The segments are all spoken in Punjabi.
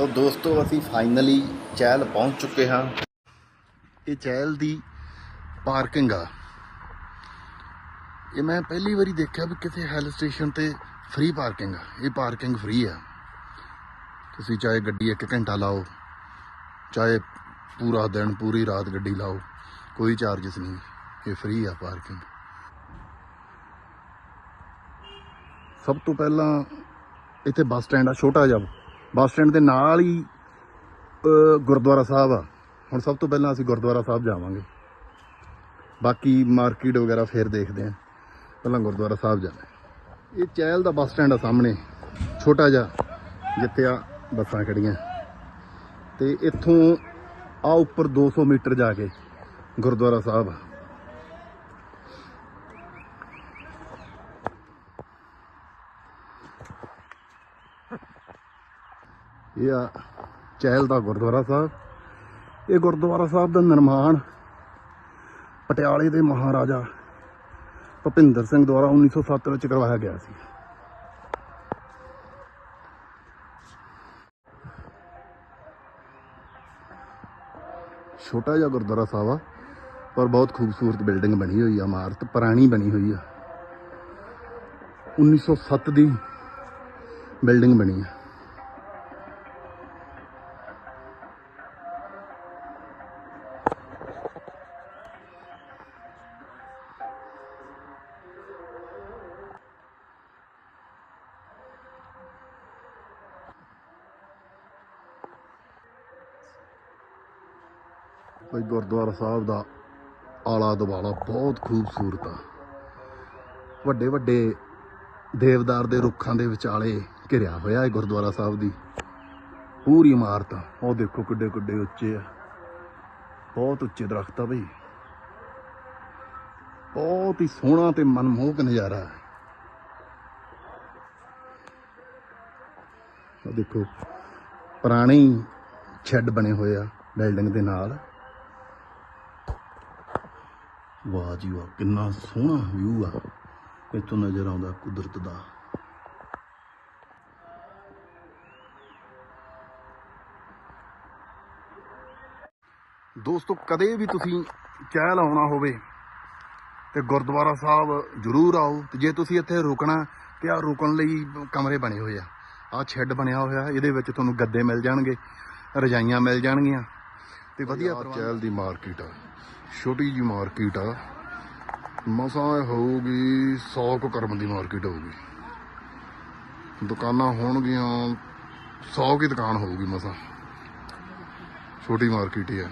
ਤਾਂ ਦੋਸਤੋ, ਅਸੀਂ ਫਾਈਨਲੀ ਚਹਿਲ ਪਹੁੰਚ ਚੁੱਕੇ ਹਾਂ। ਇਹ ਚਹਿਲ ਦੀ ਪਾਰਕਿੰਗ ਆ। ਇਹ ਮੈਂ ਪਹਿਲੀ ਵਾਰੀ ਦੇਖਿਆ ਵੀ ਕਿਸੇ ਹਿਲ ਸਟੇਸ਼ਨ ਤੇ ਫ੍ਰੀ ਪਾਰਕਿੰਗ ਆ। ਇਹ ਪਾਰਕਿੰਗ ਫ੍ਰੀ ਆ। ਤੁਸੀਂ ਚਾਹੇ ਗੱਡੀ 1 ਘੰਟਾ ਲਾਓ, ਚਾਹੇ ਪੂਰਾ ਦਿਨ, ਪੂਰੀ ਰਾਤ ਗੱਡੀ ਲਾਓ, ਕੋਈ ਚਾਰजेस ਨਹੀਂ। ਇਹ ਫ੍ਰੀ ਆ ਪਾਰਕਿੰਗ ਸਭ ਤੋਂ ਪਹਿਲਾਂ ਇੱਥੇ ਬੱਸ ਸਟੈਂਡ ਆ, ਛੋਟਾ ਜਿਹਾ। ਬੱਸ ਸਟੈਂਡ ਦੇ ਨਾਲ ਹੀ ਗੁਰਦੁਆਰਾ ਸਾਹਿਬ ਆ। ਹੁਣ ਸਭ ਤੋਂ ਪਹਿਲਾਂ ਅਸੀਂ ਗੁਰਦੁਆਰਾ ਸਾਹਿਬ ਜਾਵਾਂਗੇ। ਬਾਕੀ ਮਾਰਕੀਟ ਵਗੈਰਾ ਫੇਰ ਦੇਖਦੇ ਆਂ। ਪਹਿਲਾਂ ਗੁਰਦੁਆਰਾ ਸਾਹਿਬ ਜਾਣਾ। ਇਹ ਚਹਿਲ ਦਾ ਬੱਸ ਸਟੈਂਡ ਆ ਸਾਹਮਣੇ। ਛੋਟਾ ਜਿਹਾ, ਜਿੱਥੇ ਆ ਬੱਸਾਂ ਖੜੀਆਂ। ਤੇ ਇੱਥੋਂ ਆ ਉੱਪਰ 200 ਮੀਟਰ ਜਾ ਕੇ ਗੁਰਦੁਆਰਾ ਸਾਹਿਬ ਆ। ਇਹ ਆ ਚਹਿਲ ਦਾ ਗੁਰਦੁਆਰਾ ਸਾਹਿਬ। ਇਹ ਗੁਰਦੁਆਰਾ ਸਾਹਿਬ ਦਾ ਨਿਰਮਾਣ ਪਟਿਆਲੇ ਦੇ ਮਹਾਰਾਜਾ ਭੁਪਿੰਦਰ ਸਿੰਘ ਦੁਆਰਾ 1907 ਵਿੱਚ ਕਰਵਾਇਆ ਗਿਆ ਸੀ। ਛੋਟਾ ਜਿਹਾ ਗੁਰਦੁਆਰਾ ਸਾਹਿਬ ਆ, ਪਰ ਬਹੁਤ ਖੂਬਸੂਰਤ ਬਿਲਡਿੰਗ ਬਣੀ ਹੋਈ ਆ, ਇਮਾਰਤ ਪੁਰਾਣੀ ਬਣੀ ਹੋਈ ਆ। 1907 ਦੀ ਬਿਲਡਿੰਗ ਬਣੀ ਆ। ਭਾਈ ਗੁਰਦੁਆਰਾ ਸਾਹਿਬ ਦਾ ਆਲਾ ਦੁਆਲਾ ਬਹੁਤ ਖੂਬਸੂਰਤ ਆ। ਵੱਡੇ ਵੱਡੇ ਦੇਵਦਾਰ ਦੇ ਰੁੱਖਾਂ ਦੇ ਵਿਚਾਲੇ ਘਿਰਿਆ ਹੋਇਆ ਹੈ ਗੁਰਦੁਆਰਾ ਸਾਹਿਬ ਦੀ ਪੂਰੀ ਇਮਾਰਤ ਆ। ਉਹ ਦੇਖੋ ਕਿੱਡੇ ਕਿੱਡੇ ਉੱਚੇ ਆ। ਬਹੁਤ ਉੱਚੇ ਦਰਖਤ ਆ ਬਈ। ਬਹੁਤ ਹੀ ਸੋਹਣਾ ਤੇ ਮਨਮੋਹਕ ਨਜ਼ਾਰਾ ਹੈ ਉਹ ਦੇਖੋ, ਪੁਰਾਣੇ ਹੀ ਸ਼ੈੱਡ ਬਣੇ ਹੋਏ ਆ ਬਿਲਡਿੰਗ ਦੇ ਨਾਲ। ਵਾਹ ਜੀ ਵਾਹ, ਕਿੰਨਾ ਸੋਹਣਾ ਵਿਊ ਆ। ਇੱਥੋਂ ਨਜ਼ਰ ਆਉਂਦਾ ਕੁਦਰਤ ਦਾ। ਦੋਸਤੋ, ਕਦੇ ਵੀ ਤੁਸੀਂ ਚਹਿਲ ਆਉਣਾ ਹੋਵੇ ਤੇ ਗੁਰਦੁਆਰਾ ਸਾਹਿਬ ਜ਼ਰੂਰ ਆਓ ਤੇ ਜੇ ਤੁਸੀਂ ਇੱਥੇ ਰੁਕਣਾ ਤੇ ਆ ਰੁਕਣ ਲਈ ਕਮਰੇ ਬਣੇ ਹੋਏ ਆ। ਆ ਸ਼ੈੱਡ ਬਣਿਆ ਹੋਇਆ, ਇਹਦੇ ਵਿੱਚ ਤੁਹਾਨੂੰ ਗੱਦੇ ਮਿਲ ਜਾਣਗੇ, ਰਜਾਈਆਂ ਮਿਲ ਜਾਣਗੀਆਂ ਤੇ ਵਧੀਆ ਚਹਿਲ ਦੀ ਮਾਰਕੀਟ ਆ। ਛੋਟੀ ਜੀ ਮਾਰਕੀਟ ਆ। ਮਸਾ ਇਹ ਹੋਊਗੀ 100 ਕੁ ਕਰਮ ਦੀ ਮਾਰਕੀਟ ਹੋਊਗੀ। ਦੁਕਾਨਾਂ ਹੋਣਗੀਆਂ 100 ਕੀ ਦੁਕਾਨ ਹੋਊਗੀ ਮਸਾ। ਛੋਟੀ ਮਾਰਕੀਟ ਹੀ ਆ।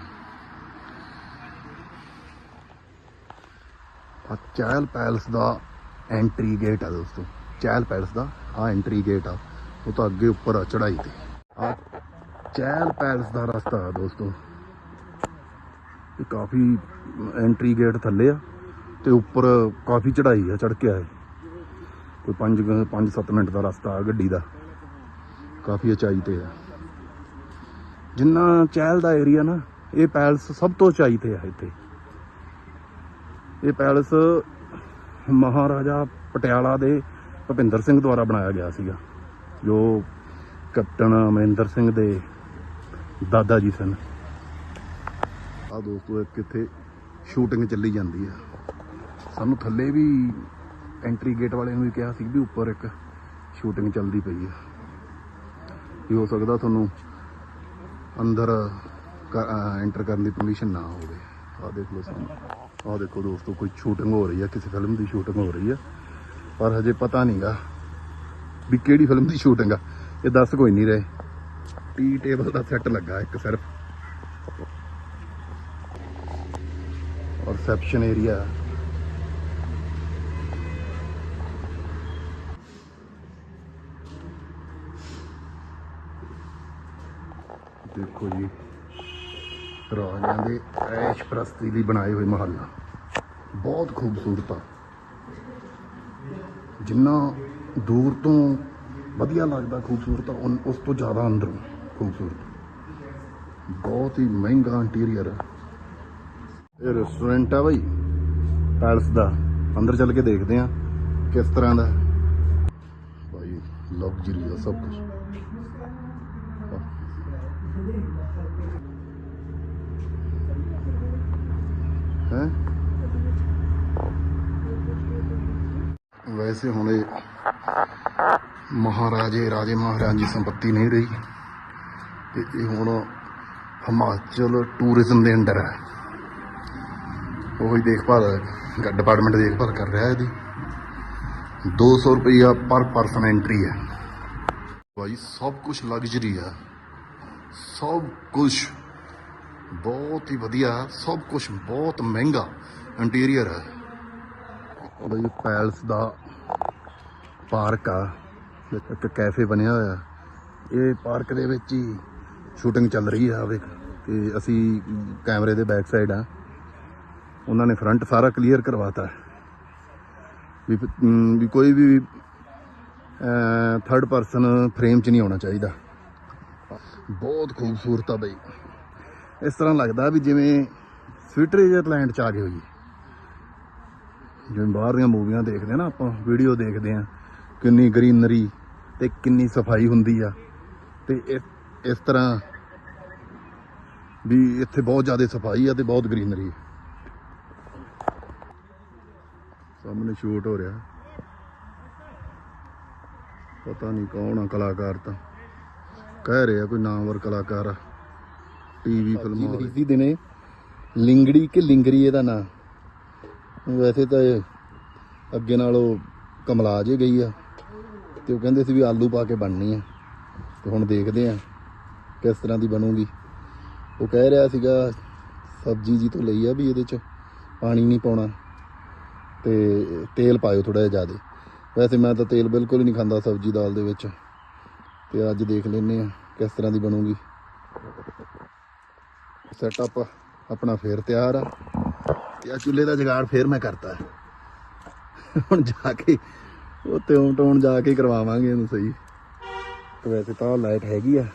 ਆ ਚਹਿਲ ਪੈਲਸ ਦਾ ਐਂਟਰੀ ਗੇਟ ਆ ਦੋਸਤੋ। ਚਹਿਲ ਪੈਲਸ ਦਾ ਆ ਐਂਟਰੀ ਗੇਟ ਆ। ਉਹ ਤਾਂ ਅੱਗੇ ਉੱਪਰ ਆ ਚੜਾਈ ਤੇ। ਆ ਚਹਿਲ ਪੈਲਸ ਦਾ ਰਸਤਾ ਆ ਦੋਸਤੋ। ਕਾਫੀ ਐਂਟਰੀ ਗੇਟ ਥੱਲੇ ਆ ਤੇ ਉੱਪਰ ਕਾਫੀ ਚੜਾਈ ਆ ਚੜ ਕੇ ਆਏ। ਕੋਈ 5 5-7 ਮਿੰਟ ਦਾ ਰਸਤਾ ਆ ਗੱਡੀ ਦਾ। ਕਾਫੀ ਉਚਾਈ ਤੇ ਆ। ਜਿੰਨਾ ਚਹਿਲ ਦਾ ਏਰੀਆ ਨਾ, ਇਹ ਪੈਲਸ ਸਭ ਤੋਂ ਉਚਾਈ ਤੇ ਆ ਇੱਥੇ। ਇਹ ਪੈਲਸ ਮਹਾਰਾਜਾ ਪਟਿਆਲਾ ਦੇ ਭੁਪਿੰਦਰ ਸਿੰਘ ਦੁਆਰਾ ਬਣਾਇਆ ਗਿਆ ਸੀਗਾ। ਜੋ ਕੈਪਟਨ ਅਮਰਿੰਦਰ ਸਿੰਘ ਦੇ ਦਾਦਾ ਜੀ ਸਨ। ਆ ਦੋਸਤੋ, ਇੱਕ ਇੱਥੇ ਸ਼ੂਟਿੰਗ ਚੱਲੀ ਜਾਂਦੀ ਆ। ਸਾਨੂੰ ਥੱਲੇ ਵੀ ਐਂਟਰੀ ਗੇਟ ਵਾਲੇ ਨੂੰ ਵੀ ਕਿਹਾ ਸੀ ਵੀ ਉੱਪਰ ਇੱਕ ਸ਼ੂਟਿੰਗ ਚੱਲਦੀ ਪਈ ਆ। ਵੀ ਹੋ ਸਕਦਾ ਤੁਹਾਨੂੰ ਅੰਦਰ ਐਂਟਰ ਕਰਨ ਦੀ ਪਰਮਿਸ਼ਨ ਨਾ ਹੋਵੇ। ਆ ਦੇਖ ਲਓ ਸਾਨੂੰ ਆ ਦੇਖੋ ਦੋਸਤੋ, ਕੋਈ ਸ਼ੂਟਿੰਗ ਹੋ ਰਹੀ ਆ, ਕਿਸੇ ਫਿਲਮ ਦੀ ਸ਼ੂਟਿੰਗ ਹੋ ਰਹੀ ਆ। ਪਰ ਹਜੇ ਪਤਾ ਨਹੀਂਗਾ ਵੀ ਕਿਹੜੀ ਫਿਲਮ ਦੀ ਸ਼ੂਟਿੰਗ ਆ। ਇਹ ਦੱਸ ਕੋਈ ਨਹੀਂ ਰਹੇ। ਟੀ ਟੇਬਲ ਦਾ ਸੈੱਟ ਲੱਗਾ ਇੱਕ ਸਿਰਫ। ਰਿਸੈਪਸ਼ਨ ਏਰੀਆ ਦੇਖੋ ਜੀ ਰਾਜਾਂ ਦੇ ਐਸ਼ ਪ੍ਰਸਤੀ ਲਈ ਬਣਾਏ ਹੋਏ ਮਹੱਲਾ ਬਹੁਤ ਖੂਬਸੂਰਤ ਆ ਜਿੰਨਾ ਦੂਰ ਤੋਂ ਵਧੀਆ ਲੱਗਦਾ ਖੂਬਸੂਰਤ ਉਸ ਤੋਂ ਜ਼ਿਆਦਾ ਅੰਦਰੋਂ ਖੂਬਸੂਰਤ ਬਹੁਤ ਹੀ ਮਹਿੰਗਾ ਇੰਟੀਰੀਅਰ ਆ ਇਹ ਰੈਸਟੋਰੈਂਟ ਆ ਬਾਈ ਪੈਲਸ ਦਾ। ਅੰਦਰ ਚੱਲ ਕੇ ਦੇਖਦੇ ਆ ਕਿਸ ਤਰ੍ਹਾਂ ਦਾ। ਬਾਈ ਲਗਜ਼ਰੀ ਆ ਸਭ ਕੁਝ ਹੈ? ਵੈਸੇ ਹੁਣ ਇਹ ਮਹਾਰਾਜੇ, ਰਾਜੇ ਮਹਾਰਾਜੀ ਸੰਪਤੀ ਨਹੀਂ ਰਹੀ। ਤੇ ਇਹ ਹੁਣ ਹਿਮਾਚਲ ਟੂਰਿਜ਼ਮ ਦੇ ਅੰਡਰ ਹੈ ਉਹੀ ਦੇਖਭਾਲ ਡਿਪਾਰਟਮੈਂਟ ਦੇਖਭਾਲ ਕਰ ਰਿਹਾ ਇਹਦੀ। 200 ਰੁਪਈਆ ਪਰ ਪਰਸਨ ਐਂਟਰੀ ਹੈ। ਭਾਈ ਸਭ ਕੁਝ ਲਗਜ਼ਰੀ ਆ। ਸਭ ਕੁਝ ਬਹੁਤ ਹੀ ਵਧੀਆ, ਸਭ ਕੁਝ ਬਹੁਤ ਮਹਿੰਗਾ ਇੰਟੀਰੀਅਰ ਹੈ। ਬਈ ਪੈਲਸ ਦਾ ਪਾਰਕ ਆ, ਇੱਕ ਕੈਫੇ ਬਣਿਆ ਹੋਇਆ। ਇਹ ਪਾਰਕ ਦੇ ਵਿੱਚ ਹੀ ਸ਼ੂਟਿੰਗ ਚੱਲ ਰਹੀ ਆ, ਵੇਖ। ਤੇ ਅਸੀਂ ਕੈਮਰੇ ਦੇ ਬੈਕ ਸਾਈਡ ਆ। ਉਹਨਾਂ ਨੇ ਫਰੰਟ ਸਾਰਾ ਕਲੀਅਰ ਕਰਵਾਤਾ। ਵੀ ਵੀ ਕੋਈ ਵੀ ਥਰਡ ਪਰਸਨ ਫਰੇਮ 'ਚ ਨਹੀਂ ਆਉਣਾ ਚਾਹੀਦਾ। ਬਹੁਤ ਖੂਬਸੂਰਤ ਆ ਬਈ। ਇਸ ਤਰ੍ਹਾਂ ਲੱਗਦਾ ਵੀ ਜਿਵੇਂ ਸਵਿਟਜ਼ਰਲੈਂਡ 'ਚ ਆ ਗਏ ਹੋਈਏ। ਜਿਵੇਂ ਬਾਹਰ ਦੀਆਂ ਮੂਵੀਆਂ ਦੇਖਦੇ ਆ ਨਾ ਆਪਾਂ ਵੀਡੀਓ ਦੇਖਦੇ ਆ, ਕਿੰਨੀ ਗ੍ਰੀਨਰੀ ਤੇ ਕਿੰਨੀ ਸਫ਼ਾਈ ਹੁੰਦੀ ਆ। ਤੇ ਇਸ ਇਸ ਤਰ੍ਹਾਂ ਵੀ ਇੱਥੇ ਬਹੁਤ ਜ਼ਿਆਦਾ ਸਫ਼ਾਈ ਆ ਤੇ ਬਹੁਤ ਗ੍ਰੀਨਰੀ ਆ। ਸਾਹਮਣੇ ਸ਼ੂਟ ਹੋ ਰਿਹਾ। ਪਤਾ ਨਹੀਂ ਕੌਣ ਆ ਕਲਾਕਾਰ ਤਾਂ। ਕਹਿ ਰਿਹਾ ਕੋਈ ਨਾਮਵਰ ਕਲਾਕਾਰ ਆ। ਟੀਵੀ ਫਿਲਮਾਂ ਦੀ ਦਿਨੇ ਲਿੰਗੜੀ ਕਿ ਲਿੰਗਰੀ ਇਹਦਾ ਨਾਂ? ਵੈਸੇ ਤਾਂ ਇਹ ਅੱਗੇ ਨਾਲੋਂ ਕਮਲਾ ਜੇ ਗਈ ਆ। ਤੇ ਉਹ ਕਹਿੰਦੇ ਸੀ ਵੀ ਆਲੂ ਪਾ ਕੇ ਬਣਨੀ ਆ। ਤੇ ਹੁਣ ਦੇਖਦੇ ਆ ਕਿਸ ਤਰ੍ਹਾਂ ਦੀ ਬਣੂਗੀ। ਉਹ ਕਹਿ ਰਿਹਾ ਸੀਗਾ ਸਬਜ਼ੀ ਜੀ ਤੋਂ ਲਈ ਆ ਵੀ ਇਹਦੇ ਚ ਪਾਣੀ ਨਹੀਂ ਪਾਉਣਾ। ਤੇ ਤੇਲ ਪਾਇਓ ਥੋੜਾ ਜਿਹਾ ਜ਼ਿਆਦਾ। ਵੈਸੇ ਮੈਂ ਤਾਂ ਤੇਲ ਬਿਲਕੁਲ ਹੀ ਨਹੀਂ ਖਾਂਦਾ ਸਬਜ਼ੀ ਦਾਲ ਦੇ ਵਿੱਚ। ਤੇ ਅੱਜ ਦੇਖ ਲੈਨੇ ਆ ਕਿਸ ਤਰ੍ਹਾਂ ਦੀ ਬਣੂਗੀ। ਸੈਟਅਪ ਆਪਣਾ ਫੇਰ ਤਿਆਰ ਆ। ਤੇ ਆ ਚੁੱਲ੍ਹੇ ਦਾ ਜਗਾੜ ਫੇਰ ਮੈਂ ਕਰਤਾ। ਹੁਣ ਜਾ ਕੇ ਉਹ ਤਿਉਂ ਟੋਣ ਜਾ ਕੇ ਕਰਵਾਵਾਂਗੇ ਇਹਨੂੰ ਸਹੀ। ਤੇ ਵੈਸੇ ਤਾਂ ਲਾਈਟ ਹੈਗੀ ਆ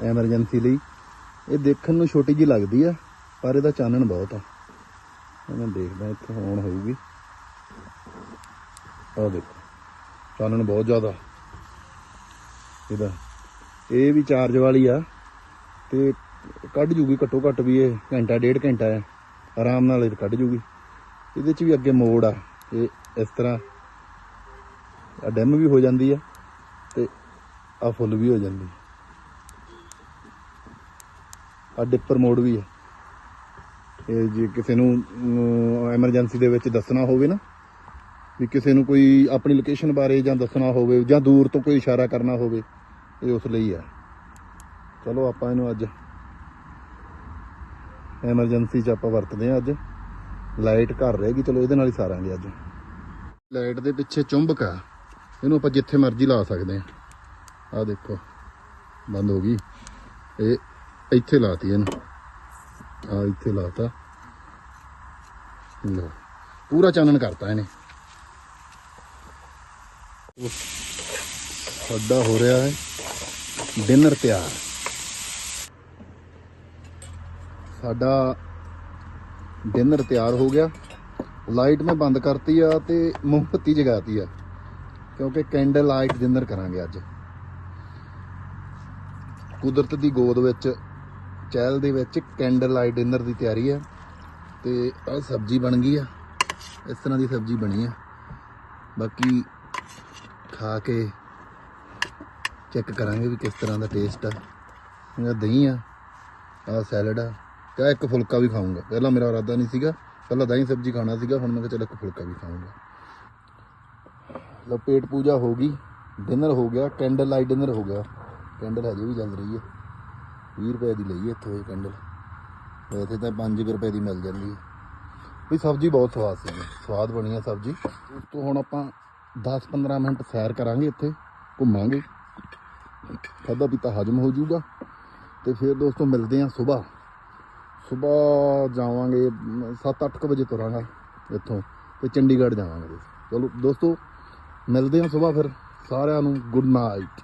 ਐਮਰਜੈਂਸੀ ਲਈ। ਇਹ ਦੇਖਣ ਨੂੰ ਛੋਟੀ ਜੀ ਲੱਗਦੀ ਆ, ਪਰ ਇਹਦਾ ਚਾਨਣ ਬਹੁਤ ਆ। ਮੈਂ ਦੇਖਦਾ ਇੱਥੇ ਹੋਣ ਹੋਊਗੀ। ਆਹ ਦੇਖੋ, ਚਾਨਣ ਬਹੁਤ ਜ਼ਿਆਦਾ। ਇਹਦਾ, ਇਹ ਵੀ ਚਾਰਜ ਵਾਲੀ ਆ, ਤੇ ਕੱਢ ਜੂਗੀ ਘੱਟੋ ਘੱਟ ਵੀ ਇਹ ਘੰਟਾ, ਡੇਢ ਘੰਟਾ ਹੈ। ਆਰਾਮ ਨਾਲ ਇਹ ਕੱਢ ਜੂਗੀ। ਇਹਦੇ ਚ ਵੀ ਅੱਗੇ ਮੋੜ ਆ, ਇਹ ਇਸ ਤਰ੍ਹਾਂ ਆ ਡੈਮ ਵੀ ਹੋ ਜਾਂਦੀ ਆ, ਤੇ ਆ ਫੁੱਲ ਵੀ ਹੋ ਜਾਂਦੀ ਆ। ਡਿੱਪਰ ਮੋੜ ਵੀ ਆ। ਇਹ ਜੇ ਕਿਸੇ ਨੂੰ ਐਮਰਜੈਂਸੀ ਦੇ ਵਿੱਚ ਦੱਸਣਾ ਹੋਵੇ ਨਾ ਵੀ ਕਿਸੇ ਨੂੰ ਕੋਈ ਆਪਣੀ ਲੋਕੇਸ਼ਨ ਬਾਰੇ ਜਾਂ ਦੱਸਣਾ ਹੋਵੇ ਜਾਂ ਦੂਰ ਤੋਂ ਕੋਈ ਇਸ਼ਾਰਾ ਕਰਨਾ ਹੋਵੇ, ਇਹ ਉਸ ਲਈ ਆ ਚਲੋ ਆਪਾਂ ਇਹਨੂੰ ਅੱਜ ਐਮਰਜੈਂਸੀ 'ਚ ਆਪਾਂ ਵਰਤਦੇ ਆ ਅੱਜ। ਲਾਈਟ ਘਰ ਰਹੇਗੀ ਚਲੋ ਇਹਦੇ ਨਾਲ ਹੀ ਸਾਰਾਂਗੇ ਅੱਜ। ਲਾਈਟ ਦੇ ਪਿੱਛੇ ਚੁੰਬਕ ਆ। ਇਹਨੂੰ ਆਪਾਂ ਜਿੱਥੇ ਮਰਜ਼ੀ ਲਾ ਸਕਦੇ ਆ ਆ ਦੇਖੋ, ਬੰਦ ਹੋ ਗਈ। ਇਹ ਇੱਥੇ ਲਾਤੀ ਇਹਨੂੰ। ਆ ਇੱਥੇ ਲਾਤਾ। ਲੋ ਪੂਰਾ ਚਾਨਣ ਕਰਤਾ ਇਹਨੇ। ਸਾਡਾ ਹੋ ਰਿਹਾ ਹੈ ਡਿਨਰ ਤਿਆਰ। ਸਾਡਾ ਡਿਨਰ ਤਿਆਰ ਹੋ ਗਿਆ। ਲਾਈਟ ਮੈਂ ਬੰਦ ਕਰਤੀ ਆ ਤੇ ਮੋਮਬੱਤੀ ਜਗਾਤੀ ਆ, ਕਿਉਂਕਿ ਕੈਂਡਲ ਲਾਈਟ ਡਿਨਰ ਕਰਾਂਗੇ ਅੱਜ। ਕੁਦਰਤ ਦੀ ਗੋਦ ਵਿੱਚ, ਚਹਿਲ ਦੇ ਵਿੱਚ ਕੈਂਡਲ ਲਾਈਟ ਡਿਨਰ ਦੀ ਤਿਆਰੀ ਆ ਤੇ ਆ ਸਬਜ਼ੀ ਬਣ ਗਈ ਆ। ਇਸ ਤਰ੍ਹਾਂ ਦੀ ਸਬਜ਼ੀ ਬਣੀ ਆ। ਬਾਕੀ ਖਾ ਕੇ ਚੈੱਕ ਕਰਾਂਗੇ ਵੀ ਕਿਸ ਤਰ੍ਹਾਂ ਦਾ ਟੇਸਟ ਆ। ਇਹਦਾ ਦਹੀਂ ਆ ਆ ਸੈਲਡ ਆ। ਤੇ ਇੱਕ ਫੁਲਕਾ ਵੀ ਖਾਊਂਗਾ। ਪਹਿਲਾਂ ਮੇਰਾ ਇਰਾਦਾ ਨਹੀਂ ਸੀਗਾ। ਪਹਿਲਾਂ ਦਹੀਂ ਸਬਜ਼ੀ ਖਾਣਾ ਸੀਗਾ, ਹੁਣ ਮੈਂ ਕਿਹਾ ਚੱਲ ਇੱਕ ਫੁਲਕਾ ਵੀ ਖਾਊਂਗਾ। ਲੋ ਪੇਟ ਪੂਜਾ ਹੋ ਗਈ। ਡਿਨਰ ਹੋ ਗਿਆ। ਕੈਂਡਲ ਲਾਈਟ ਡਿਨਰ ਹੋ ਗਿਆ। ਕੈਂਡਲ ਹਜੇ ਵੀ ਜਲ ਰਹੀ ਹੈ। 20 ਰੁਪਏ ਦੀ ਲਈ ਇੱਥੋਂ ਇਹ ਕੈਂਡਲ। ਵੈਸੇ ਤਾਂ 5 ਰੁਪਏ ਦੀ ਮਿਲ ਜਾਂਦੀ ਹੈ। ਵੀ ਸਬਜ਼ੀ ਬਹੁਤ ਸਵਾਦ ਸੀ ਸਵਾਦ ਬਣੀ ਆ ਸਬਜ਼ੀ। ਉਸ ਤੋਂ ਹੁਣ ਆਪਾਂ 10-15 ਮਿੰਟ ਸੈਰ ਕਰਾਂਗੇ ਇੱਥੇ, ਘੁੰਮਾਂਗੇ। ਖਾਧਾ ਪੀਤਾ ਹਜਮ ਹੋ ਜਾਊਗਾ। ਤੇ ਫਿਰ ਦੋਸਤੋ ਮਿਲਦੇ ਹਾਂ ਸਵੇਰ। ਸਵੇਰ ਜਾਵਾਂਗੇ 7-8 ਵਜੇ ਤੁਰਾਂਗਾ ਇੱਥੋਂ ਤੇ ਚੰਡੀਗੜ੍ਹ ਜਾਵਾਂਗੇ। ਚਲੋ ਦੋਸਤੋ ਮਿਲਦੇ ਹਾਂ ਸਵੇਰ ਫਿਰ। ਸਾਰਿਆਂ ਨੂੰ ਗੁੱਡ ਨਾਈਟ।